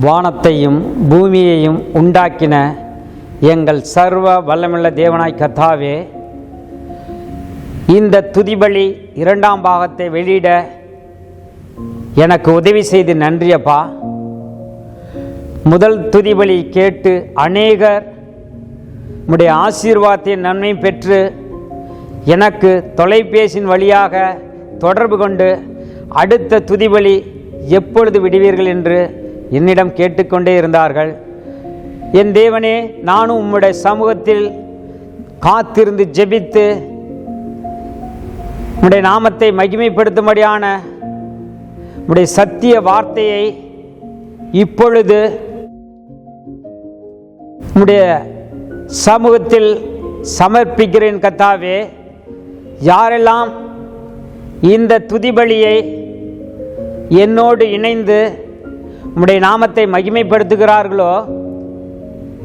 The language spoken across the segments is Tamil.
வானத்தையும் பூமியையும் உண்டாக்கின எங்கள் சர்வ வல்லமுள்ள தேவனாய் கர்த்தாவே இந்த துதிபலி இரண்டாம் பாகத்தை வெளியிட எனக்கு உதவி செய்து நன்றியப்பா. முதல் துதிபலி கேட்டு அநேகர் உடைய ஆசீர்வாதத்தின் நன்மை பெற்று எனக்கு தொலைபேசியின் வழியாக தொடர்பு கொண்டு அடுத்த துதிபலி எப்பொழுது விடுவீர்கள் என்று என்னிடம் கேட்டுக்கொண்டே இருந்தார்கள். என் தேவனே நானும் உம்முடைய சமூகத்தில் காத்திருந்து ஜெபித்து உம்முடைய நாமத்தை மகிமைப்படுத்தும்படியான உம்முடைய சத்திய வார்த்தையை இப்பொழுது உம்முடைய சமூகத்தில் சமர்ப்பிக்கிறேன் கத்தாவே. யாரெல்லாம் இந்த துதிபலியை என்னோடு இணைந்து உம்முடைய நாமத்தை மகிமைப்படுத்துகிறார்களோ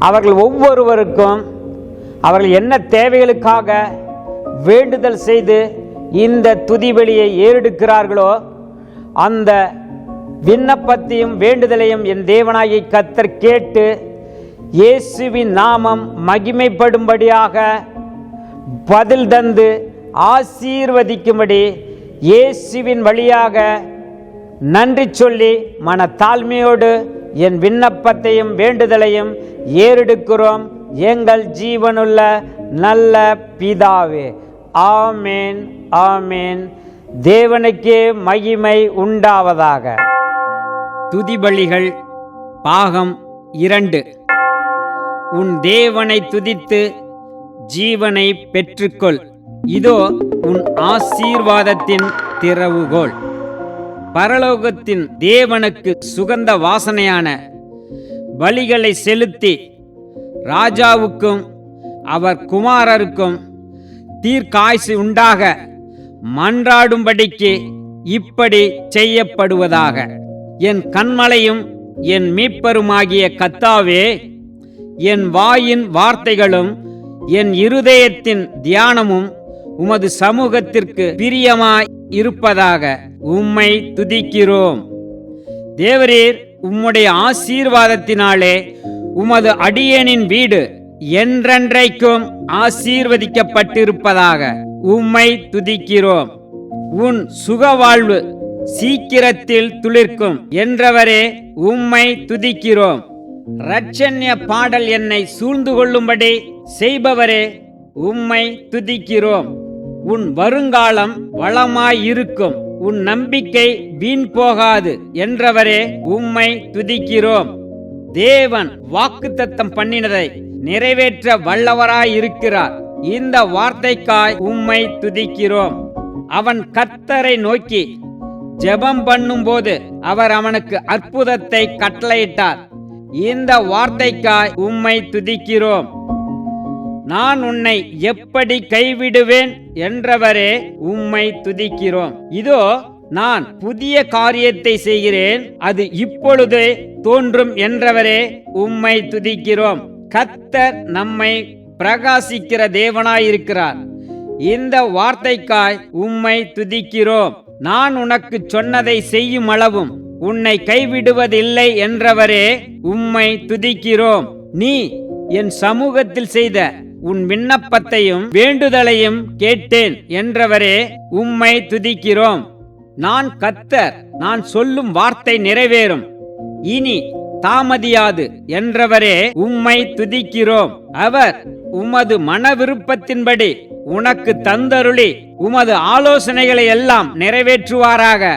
அவர்கள் ஒவ்வொருவருக்கும் அவர்கள் என்ன தேவைகளுக்காக வேண்டுதல் செய்து இந்த துதிவெளியை ஏறெடுக்கிறார்களோ அந்த விண்ணப்பத்தையும் வேண்டுதலையும் என் தேவனாயை கத்தர் கேட்டு இயேசுவின் நாமம் மகிமைப்படும்படியாக பதில் தந்து ஆசீர்வதிக்கும்படி இயேசுவின் வழியாக நன்றி சொல்லி மன தாழ்மையோடு என் விண்ணப்பத்தையும் வேண்டுதலையும் ஏறெடுக்கிறோம். எங்கள் ஜீவனுள்ள நல்ல பிதாவே. ஆமேன் ஆமேன். தேவனுக்கே மகிமை உண்டாவதாக. துதிபலிகள் பாகம் இரண்டு. உன் தேவனை துதித்து ஜீவனை பெற்றுக்கொள். இதோ உன் ஆசீர்வாதத்தின் திறவுகோள். பரலோகத்தின் தேவனுக்கு சுகந்த வாசனையான பலிகளை செலுத்தி ராஜாவுக்கும் அவர் குமாரருக்கும் தீர்க்காய்ச்சி உண்டாக மன்றாடும்படிக்கு இப்படி செய்யப்படுவதாக. என் கண்மலையும் என் மீட்பருமாகிய கத்தாவே என் வாயின் வார்த்தைகளும் என் இருதயத்தின் தியானமும் உமது சமூகத்திற்கு பிரியமாய் இருப்பதாக உம்மை துதிக்கிறோம். தேவரீர் உம்முடைய ஆசீர்வாதத்தினாலே உமது அடியேனின் வீடு என்றென்றைக்கும் ஆசீர்வதிக்கப்பட்டிருப்பதாக உம்மை துதிக்கிறோம். உன் சுகவாழ்வு சீக்கிரத்தில் துளிர்க்கும் என்றவரே உம்மை துதிக்கிறோம். ரட்சண்ய பாடல் என்னை சூழ்ந்து கொள்ளும்படி செய்பவரே உம்மை துதிக்கிறோம். உன் வருங்காலம் வளமாயிருக்கும். உன் நம்பிக்கை வீண் போகாது என்றவரே உம்மை துதிக்கிறோம். தேவன் வாக்குத்தத்தம் பண்ணினதை நிறைவேற்ற வல்லவராயிருக்கிறார். இந்த வார்த்தைக்காய் உம்மை துதிக்கிறோம். அவன் கர்த்தரை நோக்கி ஜெபம் பண்ணும்போது அவர் அவனுக்கு அற்புதத்தை கட்டளையிட்டார். இந்த வார்த்தைக்காய் உம்மை துதிக்கிறோம். நான் உன்னை எப்படி கைவிடுவேன் என்றவரே உம்மை துதிக்கிறோம். இதோ நான் புதிய காரியத்தை செய்கிறேன். அது இப்பொழுதே தோன்றும் என்றவரே உம்மை துதிக்கிறோம். கத்தர் நம்மை பிரகாசிக்கிற தேவனாயிருக்கிறார். இந்த வார்த்தைக்காய் உம்மை துதிக்கிறோம். நான் உனக்கு சொன்னதை செய்யும் அளவும் உன்னை கைவிடுவதில்லை என்றவரே உம்மை துதிக்கிறோம். நீ என் சமூகத்தில் செய்த உன் விண்ணப்பத்தையும் வேண்டுதலையும் கேட்டேன் என்றவரே உம்மை துதிக்கிறோம். நான் கத்தர் நான் சொல்லும் வார்த்தை நிறைவேறும். இனி தாமதியாது என்றவரே உம்மை துதிக்கிறோம். அவர் உமது மன விருப்பத்தின்படி உனக்கு தந்தருளி உமது ஆலோசனைகளை எல்லாம் நிறைவேற்றுவாராக.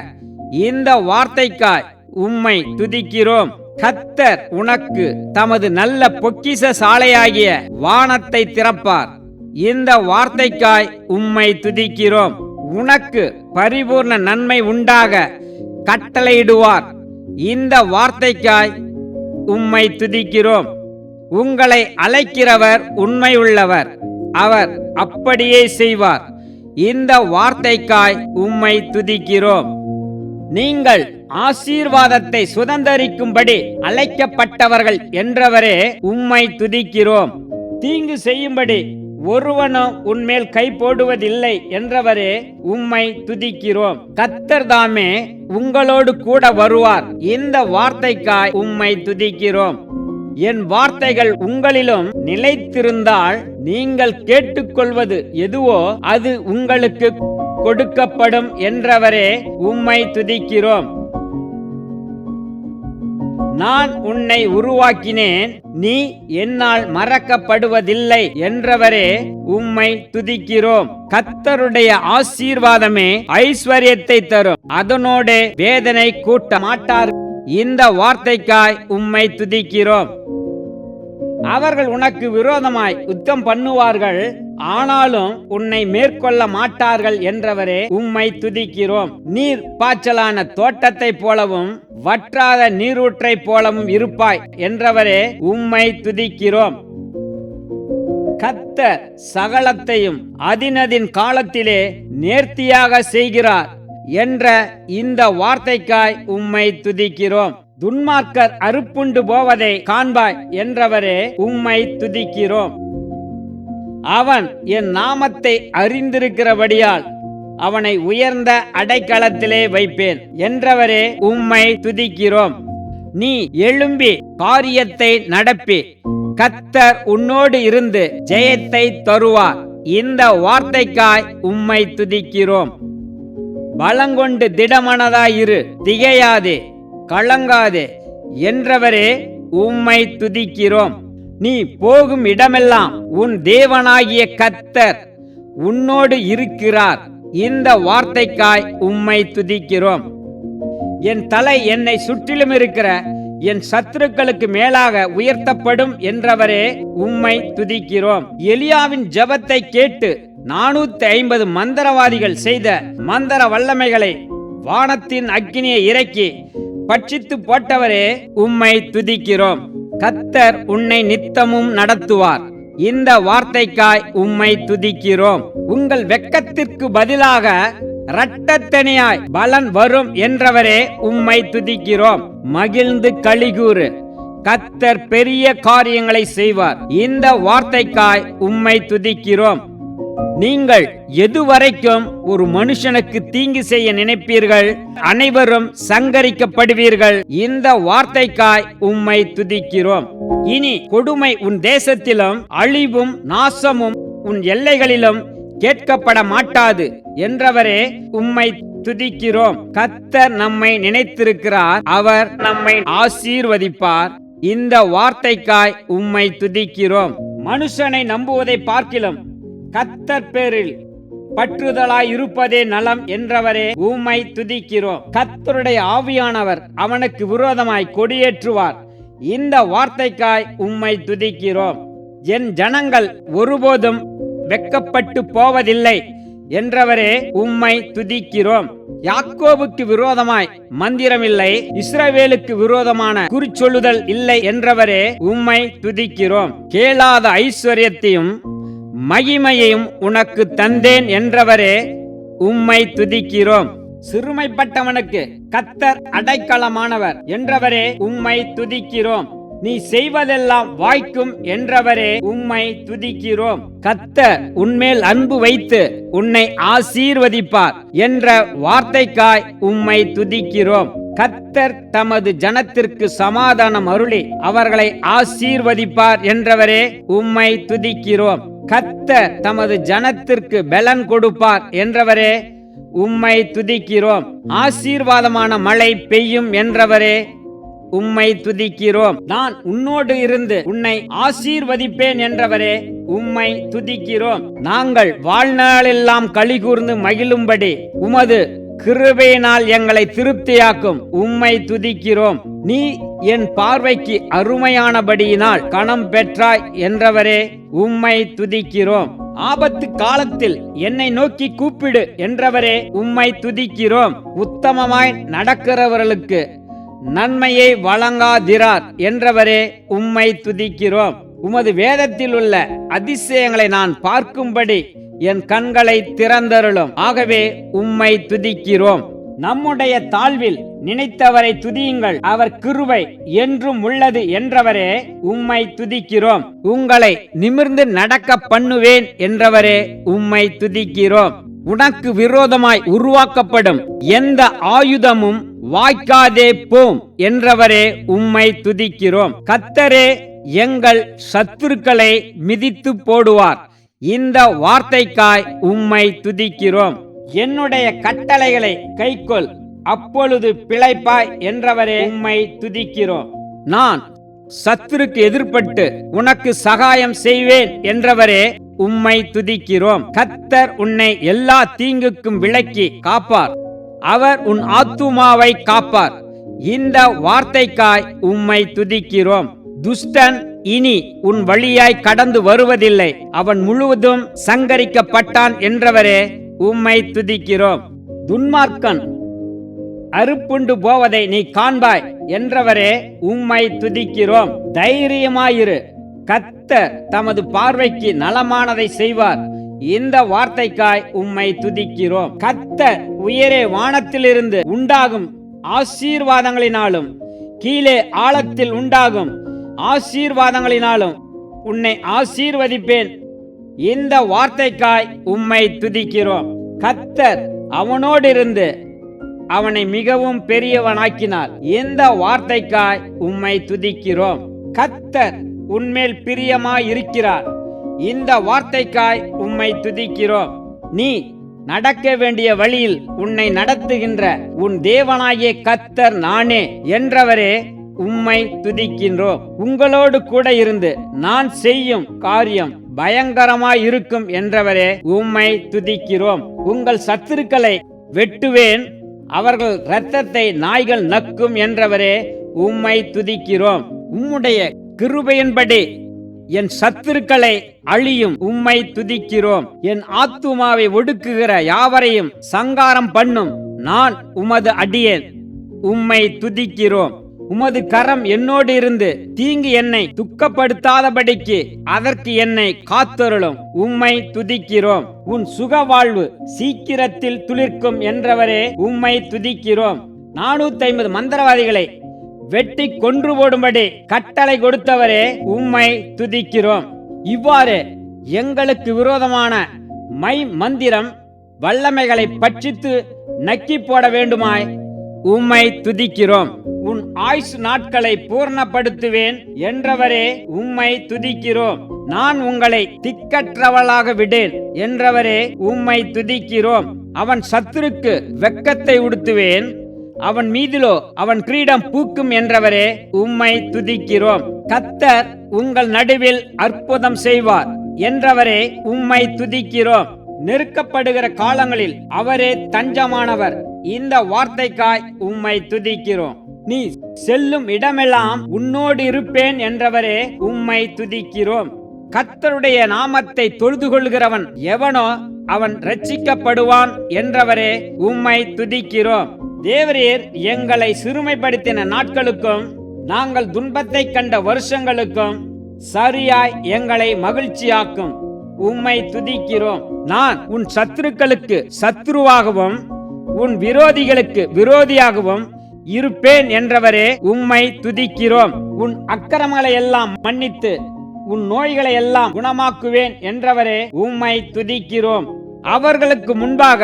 இந்த வார்த்தைக்காய் உம்மை துதிக்கிறோம். கத்தர் உனக்கு தமது நல்ல பொக்கிச சாலையாகிய வானத்தை திறப்பார். இந்த வார்த்தைக்காய் உம்மை துதிக்கிறோம். உனக்கு பரிபூர்ண நன்மை உண்டாக கட்டளையிடுவார். இந்த வார்த்தைக்காய் உம்மை துதிக்கிறோம். உங்களை அழைக்கிறவர் உண்மையுள்ளவர் அவர் அப்படியே செய்வார். இந்த வார்த்தைக்காய் உம்மை துதிக்கிறோம். நீங்கள் ஆசீர்வாதத்தை சுதந்தரிக்கும்படி அழைக்கப்பட்டவர்கள் என்றவரே உம்மை துதிக்கிறோம். தீங்கு செய்யும்படி ஒருவனும் உன்மேல் கை போடுவதில்லை என்றவரே உம்மை துதிக்கிறோம். கத்தர் தாமே உங்களோடு கூட வருவார். இந்த வார்த்தைக்காய் உம்மை துதிக்கிறோம். என் வார்த்தைகள் உங்களிலும் நிலைத்திருந்தால் நீங்கள் கேட்டுக்கொள்வது எதுவோ அது உங்களுக்கு கொடுக்கப்படும் என்றவரே உம்மை துதிக்கிறோம். நான் உன்னை உருவாக்கினேன். நீ என்னால் மறக்கப்படுவதில்லை என்றவரே உம்மை துதிக்கிறோம். கத்தருடைய ஆசீர்வாதமே ஐஸ்வர்யத்தை தரும். அதனோடு வேதனை கூட்ட மாட்டார். இந்த வார்த்தைக்காய் உம்மை துதிக்கிறோம். அவர்கள் உனக்கு விரோதமாய் யுத்தம் பண்ணுவார்கள். ஆனாலும் உன்னை மேற்கொள்ள மாட்டார்கள் என்றவரே உம்மை துதிக்கிறோம். நீர் பாய்ச்சலான தோட்டத்தை போலவும் வற்றாத நீரூற்றை போலவும் இருப்பாய் என்றவரே உம்மை துதிக்கிறோம். கத்த சகலத்தையும் அதினதின் காலத்திலே நேர்த்தியாக செய்கிறார் என்ற இந்த வார்த்தைக்காய் உம்மை துதிக்கிறோம். துன்மார்க்கர் அறுப்புண்டு போவதை காண்பாய் என்றவரே உம்மை துதிக்கிறோம். அவன் என் நாமத்தை அறிந்திருக்கிறபடியால் அவனை உயர்ந்த அடைக்கலத்திலே வைப்பேன். என்றவரே உம்மை துதிக்கிறோம். நீ எழும்பி காரியத்தை நடப்பி. கத்தர் உன்னோடு இருந்து ஜெயத்தை தருவார். இந்த வார்த்தைக்காய் உம்மை துதிக்கிறோம். பலங்கொண்டு திடமனதாயிரு திகையாதே கலங்காதே. என்றவரே உம்மை துதிக்கிறோம். நீ போகும் இடமெல்லாம் உன் தேவனாகிய கத்தர் உன்னோடு இருக்கிறார். இந்த வார்த்தைக்காய் உம்மை துதிக்கிறோம். என் தலை என்னை சுற்றிலும் இருக்கிற என் சத்துருக்களுக்கு மேலாக உயர்த்தப்படும் என்றவரே உம்மை துதிக்கிறோம். எலியாவின் ஜபத்தை கேட்டு நானூத்தி ஐம்பது மந்திரவாதிகள் செய்த மந்திர வல்லமைகளை வானத்தின் அக்கினியை இறக்கி பட்சித்து போட்டவரே உம்மை துதிக்கிறோம். கத்தர் உன்னை நித்தமும் நடத்துவார். இந்த வார்த்தைக்காய் உம்மை துதிக்கிறோம். உங்கள் வெக்கத்திற்கு பதிலாக இரட்டத்தனியாய் பலன் வரும் என்றவரே உம்மை துதிக்கிறோம். மகிழ்ந்து கலிகூறு கத்தர் பெரிய காரியங்களை செய்வார். இந்த வார்த்தைக்காய் உம்மை துதிக்கிறோம். நீங்கள் எதுவரைக்கும் ஒரு மனுஷனுக்கு தீங்கு செய்ய நினைப்பீர்கள்? அனைவரும் சங்கரிக்கப்படுவீர்கள். இந்த வார்த்தைக்காய் உம்மை துதிக்கிறோம். இனி கொடுமை உன் தேசத்திலும் அழிவும் நாசமும் உன் எல்லைகளிலும் கேட்கப்பட மாட்டாது என்றவரே உம்மை துதிக்கிறோம். கத்தர் நம்மை நினைத்திருக்கிறார். அவர் நம்மை ஆசீர்வதிப்பார். இந்த வார்த்தைக்காய் உம்மை துதிக்கிறோம். மனுஷனை நம்புவதை பார்க்கிலும் கத்தர் பேரில் பற்றுதலாய் இருப்பதே நலம் என்றவரே உம்மை துதிக்கிறோம். கத்தருடைய ஆவியானவர் அவனுக்கு விரோதமாய் கொடியேற்றுவார். இந்த வார்த்தைக்காய் உம்மை துதிக்கிறோம். என் ஜனங்கள் ஒருபோதும் வெக்கப்பட்டு போவதில்லை என்றவரே உம்மை துதிக்கிறோம். யாக்கோபுக்கு விரோதமாய் மந்திரமில்லை இஸ்ரவேலுக்கு விரோதமான குறிச்சொல்லுதல் இல்லை என்றவரே உம்மை துதிக்கிறோம். கேளாத ஐஸ்வர்யத்தையும் மகிமையையும் உனக்கு தந்தேன் என்றவரே உம்மை துதிக்கிறோம். சிறுமைப்பட்டவனுக்கு கத்தர் அடைக்கலமானவர் என்றவரே உம்மை துதிக்கிறோம். நீ செய்வதெல்லாம் வாய்க்கும் என்றவரே உம்மை துதிக்கிறோம். கத்தர் உன்மேல் அன்பு வைத்து உன்னை ஆசீர்வதிப்பார் என்ற வார்த்தைக்காய் உம்மை துதிக்கிறோம். கத்தர் தமது ஜனத்திற்கு சமாதானம் அருளி அவர்களை ஆசீர்வதிப்பார் என்றவரே உம்மை துதிக்கிறோம். கத்தர் தமது ஜனத்திற்கு பலன் கொடுப்பார் என்றவரே உம்மை துதிக்கிறோம். ஆசீர்வாதமான மழை பெய்யும் என்றவரே உம்மை துதிக்கிறோம். நான் உன்னோடு இருந்து உன்னை ஆசீர்வதிப்பேன் என்றவரே உம்மை துதிக்கிறோம். நாங்கள் வாழ்நாளெல்லாம் கழிகூர்ந்து மகிழும்படி உமது கிருபையினால் எங்களை திருப்தியாக்கும். உம்மை துதிக்கிறோம். நீ என் பார்வைக்கு அருமையானபடியினால் கணம் பெற்றாய் என்றவரே உம்மை துதிக்கிறோம். ஆபத்து காலத்தில் என்னை நோக்கி கூப்பிடு என்றவரே உம்மை துதிக்கிறோம். உத்தமமாய் நடக்கிறவர்களுக்கு நன்மையை வழங்காதிரார் என்றவரே உம்மை துதிக்கிறோம். உமது வேதத்தில் உள்ள அதிசயங்களை நான் பார்க்கும்படி என் கண்களை திறந்தருளும். ஆகவே உம்மை துதிக்கிறோம். நம்முடைய தாழ்வில் நினைத்தவரை துதியுங்கள். அவர் கிருவை என்றும் உள்ளது என்றவரே உம்மை துதிக்கிறோம். உங்களை நிமிர்ந்து நடக்க பண்ணுவேன் என்றவரே உம்மை துதிக்கிறோம். உனக்கு விரோதமாய் உருவாக்கப்படும் எந்த ஆயுதமும் வாய்க்காதே போம் என்றவரே உம்மை துதிக்கிறோம். கத்தரே எங்கள் சத்துருக்களை மிதித்து போடுவார். இந்த வார்த்தைக்காய் உம்மை துதிக்கிறோம். என்னுடைய கட்டளைகளை கைக்கொள். அப்பொழுது பிழைப்பாய் என்றவரே உம்மை துதிக்கிறோம். நான் சத்துருக்கு எதிர்ப்பட்டு உனக்கு சகாயம் செய்வேன் என்றவரே உம்மை துதிக்கிறோம். கத்தர் உன்னை எல்லா தீங்குக்கும் விலக்கி காப்பார். அவர் உன் ஆத்துமாவை காப்பார். இந்த வார்த்தைக்காய் உம்மை துதிக்கிறோம். துஷ்டன் இனி உன் வழியாய் கடந்து வருவதில்லை. அவன் முழுவதும் சங்கரிக்கப்பட்டான் என்றவரே உம்மை துதிக்கிறோம். துன்மார்க்கன் அறுப்புண்டு போவதை நீ காண்பாய் என்றவரே உம்மை துதிக்கிறோம். தைரியமாயிரு. கத்தர் தமது பார்வைக்கு நலமானதை செய்வார். இந்த வார்த்தைக்காய் உம்மை துதிக்கிறோம். கத்தர் உயரே வானத்திலிருந்து உண்டாகும் ஆசீர்வாதங்களினாலும் கீழே ஆழத்தில் உண்டாகும் ஆசீர்வாதங்களினாலும் உன்னை ஆசீர்வதிப்பேன். இந்த வார்த்தைக்காய் உம்மை துதிக்கிறோம். கத்தர் அவனோடிருந்து அவனை மிகவும் பெரியவனாக்கினார். இந்த வார்த்தைக்காய் உம்மை துதிக்கிறோம். கத்தர் உன்மேல் பிரியமாயிருக்கிறார். இந்த வார்த்தைக்காய் உம்மை துதிக்கிறோம். நீ நடக்க வேண்டிய வழியில் உன்னை நடத்துகின்ற உன் தேவனாகிய கத்தர் நானே என்றவரே உம்மை துதிக்கின்றோம். உங்களோடு கூட இருந்து நான் செய்யும் காரியம் பயங்கரமாய் இருக்கும் என்றவரே உம்மை துதிக்கிறோம். உங்கள் சத்துருக்களை வெட்டுவேன். அவர்கள் இரத்தத்தை நாய்கள் நக்கும் என்றவரே உம்மை துதிக்கிறோம். உம்முடைய கிருபையின்படி என் சத்துருக்களை அழியும். உம்மை துதிக்கிறோம். என் ஆத்துமாவை ஒடுக்குகிற யாவரையும் சங்காரம் பண்ணும். நான் உமது அடியேன். உம்மை துதிக்கிறோம். உமது கரம் என்னோடு இருந்து தீங்கு என்னை துக்கப்படுத்தாதபடிக்கு அதற்கு என்னை காத்தருளும். உம்மை துதிக்கிறோம். உன் சுக வாழ்வு சீக்கிரத்தில் துளிர்க்கும் என்றவரே உம்மை துதிக்கிறோம். நானூத்தி ஐம்பது மந்திரவாதிகளை வெட்டி கொன்று போடும்படி கட்டளை கொடுத்தவரே உம்மை துதிக்கிறோம். இவ்வாறு எங்களுக்கு விரோதமான மை மந்திரம் வல்லமைகளை பட்சித்து நக்கி போட வேண்டுமாய் உம்மை துதிக்கிறோம். உன் ஆயுஷ் நாட்களை பூர்ணப்படுத்துவேன் என்றவரே உம்மை துதிக்கிறோம். நான் உங்களை திக்கற்றவளாக விடேன் என்றவரே உம்மை துதிக்கிறோம். அவன் சத்துருக்கு வெக்கத்தை உடுத்துவேன். அவன் மீதிலோ அவன் கிரீடம் பூக்கும் என்றவரே உம்மை துதிக்கிறோம். கத்தர் உங்கள் நடுவில் அற்புதம் செய்வார் என்றவரே உம்மை துதிக்கிறோம். நெருக்கப்படுகிற காலங்களில் அவரே தஞ்சமானவர். இந்த வார்த்தைக்காய் உம்மை துதிக்கிறோம். நீ செல்லும் இடமெல்லாம் உன்னோடு இருப்பேன் என்றவரே உம்மை துதிக்கிறோம். கத்தருடைய நாமத்தை தொழுது கொள்கிறவன் எவனோ அவன் ரட்சிக்கப்படுவான் என்றவரே உம்மை துதிக்கிறோம். தேவரீர் எங்களை சிறுமைப்படுத்தின நாட்களுக்கும் நாங்கள் துன்பத்தை கண்ட வருஷங்களுக்கும் சரியாய் எங்களை மகிழ்ச்சியாக்கும். உம்மை துதிக்கிறோம். நான் உன் சத்துருக்களுக்கு சத்ருவாகவும் உன் விரோதிகளுக்கு விரோதியாகவும் இருப்பேன் என்றவரே உம்மை துதிக்கிறோம். உன் அக்கிரமங்களை எல்லாம் மன்னித்து உன் நோய்களை எல்லாம் குணமாக்குவேன் என்றவரே உம்மை துதிக்கிறோம். அவர்களுக்கு முன்பாக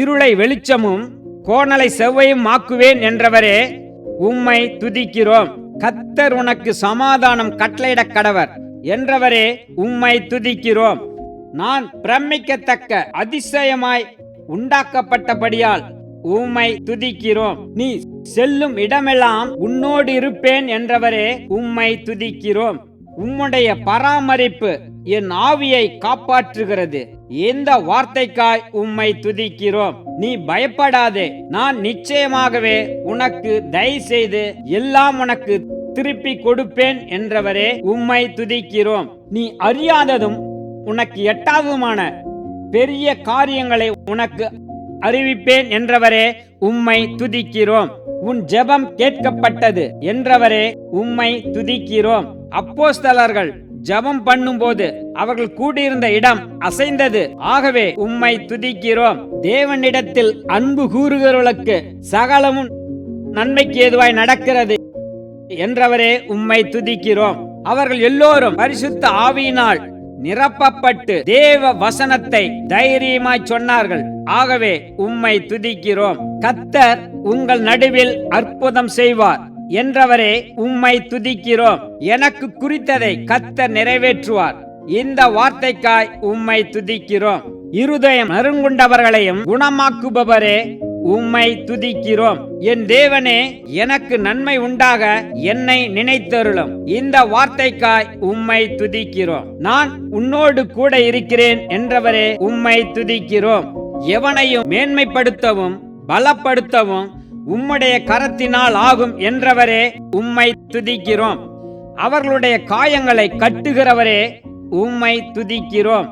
இருளை வெளிச்சமும் கோணலை செவ்வையும் ஆக்குவேன் என்றவரே உம்மை துதிக்கிறோம். கத்தர் உனக்கு சமாதானம் கட்டளையிட கடவர் என்றவரே உம்மை துதிக்கிறோம். நான் பிரமிக்கத்தக்க அதிசயமாய் உண்டாக்கப்பட்டபடியால் உம்மை துதிக்கிறோம். நீ செல்லும் இடமெல்லாம் உன்னோடு இருப்பேன் என்றவரே உம்மை துதிக்கிறோம். உம்முடைய பராமரிப்பு என் ஆவியை காப்பாற்றுகிறது. இந்த வார்த்தைக்காய் உம்மை துதிக்கிறோம்? நீ பயப்படாதே. நான் நிச்சயமாகவே உனக்கு தயவு செய்து எல்லாம் உனக்கு திருப்பி கொடுப்பேன் என்றவரே உம்மை துதிக்கிறோம். நீ அறியாததும் உனக்கு எட்டாததுமான பெரிய காரியங்களை உனக்கு அறிவிப்பேன் என்றவரே உம்மை துதிக்கிறோம். உன் ஜெபம் கேட்கப்பட்டது என்றவரே உம்மை துதிக்கிறோம். அப்போஸ்தலர்கள் ஜெபம் பண்ணும்போது அவர்கள் கூடியிருந்த இடம் அசைந்தது. ஆகவே உம்மை துதிக்கிறோம். தேவனிடத்தில் அன்பு கூறுகிறவர்களுக்கு சகலமும் நன்மைக்கு ஏதுவாய் நடக்கிறது என்றவரே உம்மை துதிக்கிறோம். அவர்கள் எல்லோரும் பரிசுத்த ஆவியினால் நிரப்பப்பட்டு தேவ வசனத்தை தைரியமாய் சொன்னார்கள். ஆகவே உம்மை துதிக்கிறோம். கத்தர் உங்கள் நடுவில் அற்புதம் செய்வார் என்றவரே உம்மை துதிக்கிறோம். எனக்கு குறித்ததை கத்தர் நிறைவேற்றுவார். இந்த வார்த்தைக்காய் உம்மை துதிக்கிறோம். இருதயம் நறுங்குண்டவர்களையும் குணமாக்குபவரே உம்மை துதிக்கிறோம். என் தேவனே எனக்கு நன்மை உண்டாக என்னை நினைத்தருளும். இந்த வார்த்தைக்காய் உம்மை துதிக்கிறோம். நான் உன்னோடு கூட இருக்கிறேன் என்றவரே உம்மை துதிக்கிறோம். எவனையும் மேன்மைப்படுத்தவும் பலப்படுத்தவும் உம்முடைய கரத்தினால் ஆகும் என்றவரே உம்மை துதிக்கிறோம். அவர்களுடைய காயங்களை கட்டுகிறவரே உம்மை துதிக்கிறோம்.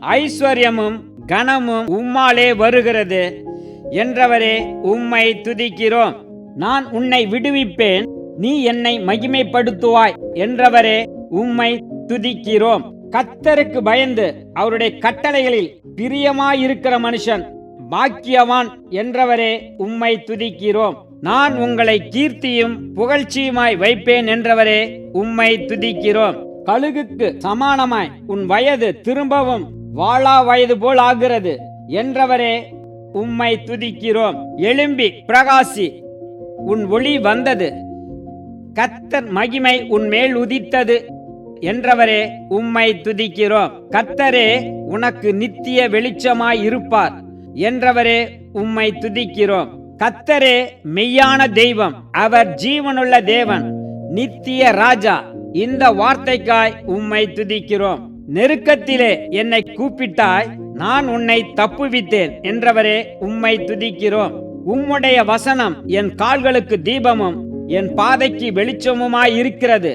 ஐஸ்வர்யமும் கனமும் உம்மாலே வருகிறது. என்றவரே உம்மை துதிக்கிறோம். நான் உன்னை விடுவிப்பேன். நீ என்னை மகிமைப்படுத்துவாய் என்றவரே உம்மை துதிக்கிறோம். கத்தருக்கு பயந்து அவருடைய கட்டளைகளில் பிரியமாயிருக்கிற மனுஷன் பாக்கியவான் என்றவரே உம்மை துதிக்கிறோம். நான் உங்களை கீர்த்தியும் புகழ்ச்சியுமாய் வைப்பேன் என்றவரே உம்மை துதிக்கிறோம். கழுகுக்கு சமானமாய் உன் வயது திரும்பவும் வாளா வயது போல் ஆகிறது என்றவரே உம்மை துதிக்கிறோம். எழும்பி பிரகாசி உன் ஒளி வந்தது. கத்தர் மகிமை உன் மேல் உதித்தது என்றவரே உம்மை துதிக்கிறோம். கத்தரே உனக்கு நித்திய வெளிச்சமாய் இருப்பார் என்றவரே உம்மை துதிக்கிறோம். கத்தரே மெய்யான தெய்வம் அவர் ஜீவனுள்ள தேவன் நித்திய ராஜா இந்த வார்த்தைக்காய் உம்மை துதிக்கிறோம். நெருக்கத்திலே என்னை கூப்பிட்டாய். நான் உன்னை தப்புவித்தேன் என்றவரே உம்மை துதிக்கிறோம். உம்முடைய வசனம் என் கால்களுக்கு தீபமும் என் பாதைக்கு வெளிச்சமுமாய் இருக்கிறது.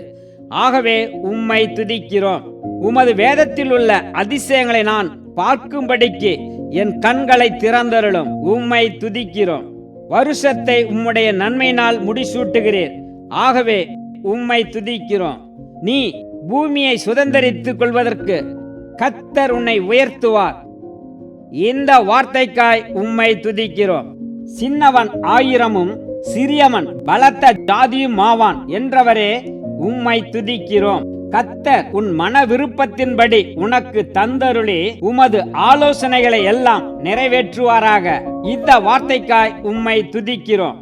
ஆகவே உம்மை துதிக்கிறோம். உமது வேதத்தில் உள்ள அதிசயங்களை நான் பார்க்கும்படிக்கு என் கண்களை திறந்தருளும். உம்மை துதிக்கிறோம். வருஷத்தை உம்முடைய நன்மையினால் முடிசூட்டுகிறீர். ஆகவே உம்மை துதிக்கிறோம். நீ பூமியை சுதந்தரித்துக் கொள்வதற்கு கத்தர் உன்னை உயர்த்துவார். இந்த வார்த்தைக்காய் உம்மை துதிக்கிறோம். சின்னவன் ஆயிரமும் சிறியவன் பலத்த ஜாதியும் ஆவான் என்றவரே உம்மை துதிக்கிறோம். கத்தர் உன் மன விருப்பத்தின்படி உனக்கு தந்தருளி உமது ஆலோசனைகளை எல்லாம் நிறைவேற்றுவாராக. இந்த வார்த்தைக்காய் உம்மை துதிக்கிறோம்.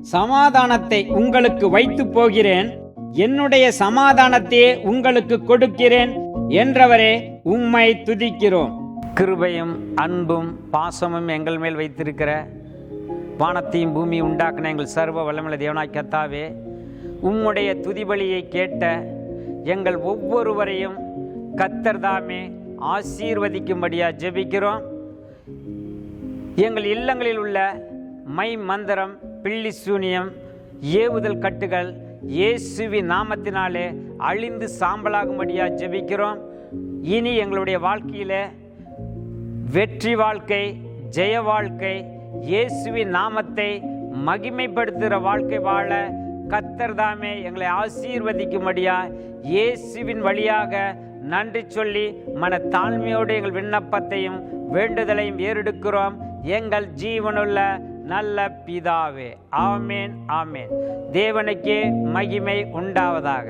சமாதானத்தை உங்களுக்கு வைத்து போகிறேன். என்னுடைய சமாதானத்தையே உங்களுக்கு கொடுக்கிறேன் என்றவரே உம்மை துதிக்கிறோம். கிருபையும் அன்பும் பாசமும் எங்கள் மேல் வைத்திருக்கிற வானத்தையும் பூமி உண்டாக்கின எங்கள் சர்வ வல்லமல தேவனாய் கத்தாவே உம்முடைய துதிபலியை கேட்ட எங்கள் ஒவ்வொருவரையும் கத்தர் தாமே ஆசீர்வதிக்கும்படியா ஜெபிக்கிறோம். எங்கள் இல்லங்களில் உள்ள மை மந்திரம் பில்லி சூனியம் ஏவுதல் கட்டுகள் இயேசுவின் நாமத்தினாலே அழிந்து சாம்பலாகும்படியாக ஜெபிக்கிறோம். இனி எங்களுடைய வாழ்க்கையில் வெற்றி வாழ்க்கை ஜெய வாழ்க்கை இயேசுவின் நாமத்தை மகிமைப்படுத்துகிற வாழ்க்கை வாழ கத்தர் தாமே எங்களை ஆசீர்வதிக்கும்படியா இயேசுவின் வழியாக நன்றி சொல்லி மன தாழ்மையோடு எங்கள் விண்ணப்பத்தையும் வேண்டுதலையும் ஏறெடுக்கிறோம். எங்கள் ஜீவனுள்ள நல்ல பிதாவே. ஆமேன் ஆமேன். தேவனுக்கே மகிமை உண்டாவதாக.